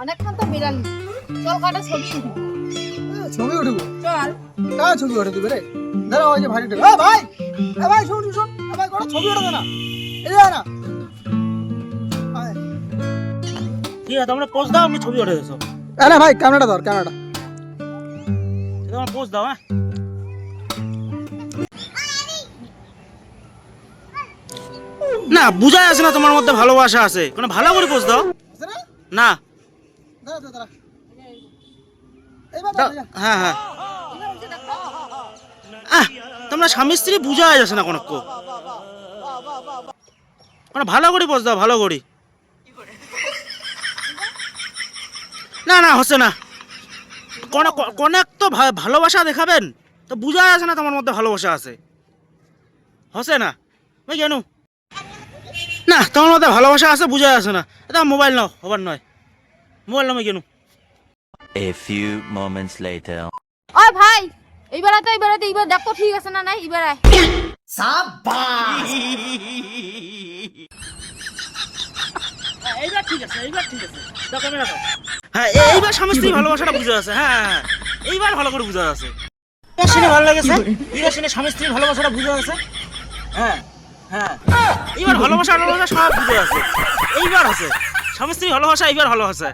অনেকক্ষণ তো বিড়ালি চল কটা ছবি। ছবি উঠবো। চল। কার ছবি উঠে দিবে রে? দাঁড়া ওই যে ভাই এ ভাই! এ ভাই শুন শুন। এ ভাই কটা ছবি উঠে না। এই আয় না। ঠিক আছে তোমরা পোস্ট দাও আমি ছবি উঠে দেছো না ভাই ক্যামেরাটা ধর ক্যামেরাটা। তোমরা পোস্ট দাও হ্যাঁ? না বুঝা আছে না তোমার মধ্যে ভালোবাসা আছে। কোনো ভালো করে পোস্ট দাও। না? না। দাঁড়া দাঁড়া দাঁড়া, হ্যাঁ হ্যাঁ। আহ, তোমরা স্বামী স্ত্রী বুঝা যাচ্ছে না কোনো কো কোনো ভালো করি পোস্ট দাও ভালো করি। না না হচ্ছে না। কোন- কোন- কনেক তো ভালোবাসা দেখাবেন তো বুঝা যাচ্ছে না তোমার মধ্যে ভালোবাসা আছে। হচ্ছে না। ওই কেন না তোমার মধ্যে ভালোবাসা আছে বুঝা যাচ্ছে না। এটা মোবাইল নাও হবার নয়। মোবাইল কেন। A few moments later. ওই ভাই এইবার তো এইবার তো এইবার দেখো ঠিক আছে না নাই এবার আয় এইবার ঠিক আছে এইবার ঠিক আছে। দাও ক্যামেরা দাও হ্যাঁ এইবার স্বামী স্ত্রী ভালোবাসাটা বুঝা আছে হ্যাঁ হ্যাঁ, হ্যাঁ। এইবার ভালো করে বুঝা আছে। শুনে ভালো লেগেছে? এইবার শুনে স্বামী স্ত্রীর ভালোবাসাটা বুঝা আছে? হ্যাঁ হ্যাঁ। এইবার ভালোবাসা ভালোবাসা সব বুঝে আছে। এইবার আছে। স্বামী স্ত্রী ভালোবাসা এইবার ভালো আছে।